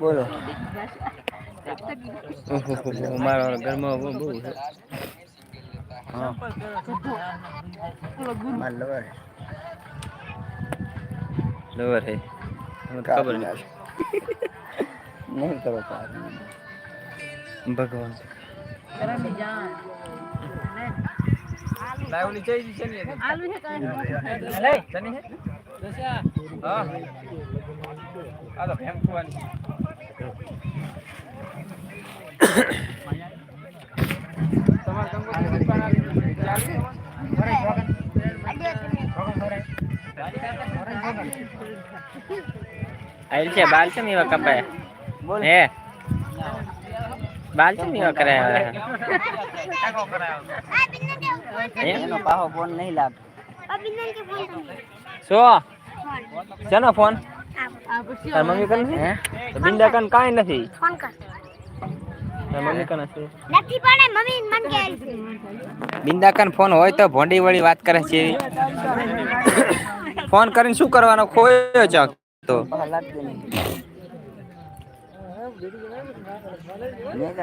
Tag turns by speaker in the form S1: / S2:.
S1: બોલો.
S2: ઓહો મારા ઘરમાં બહુ બહુ છે
S1: હા માર લવર
S2: લવર હે ખબર
S1: નહીં કરો
S2: ભગવાન
S3: લાવની ચાઈ છે ને
S4: આલુ છે કાંઈ
S3: તને હે હા આ તો ફેમ ખવાની તમાર કંકોત્રી દુકાન આવી ચાલુ
S2: આઈલ છે બાલ છે એવા કપાય
S1: બોલ
S2: હે? બાલ છે એવા કરાયા હે
S1: એનો પાહો ફોન નહીં લાગતો
S2: શું શેનો ફોન
S4: આ ફોન?
S2: તાર મમ્મી કન છે તો બિંદા કન કાંઈ નથી.
S5: ફોન કર.
S2: તાર મમ્મી કન છે
S5: નથી પણ મમ્મી મન કે
S2: બિંદા કન ફોન હોય તો ભોંડી વાળી વાત કરે છે. ફોન કરીને શું કરવાનો? ખોયો ચક તો.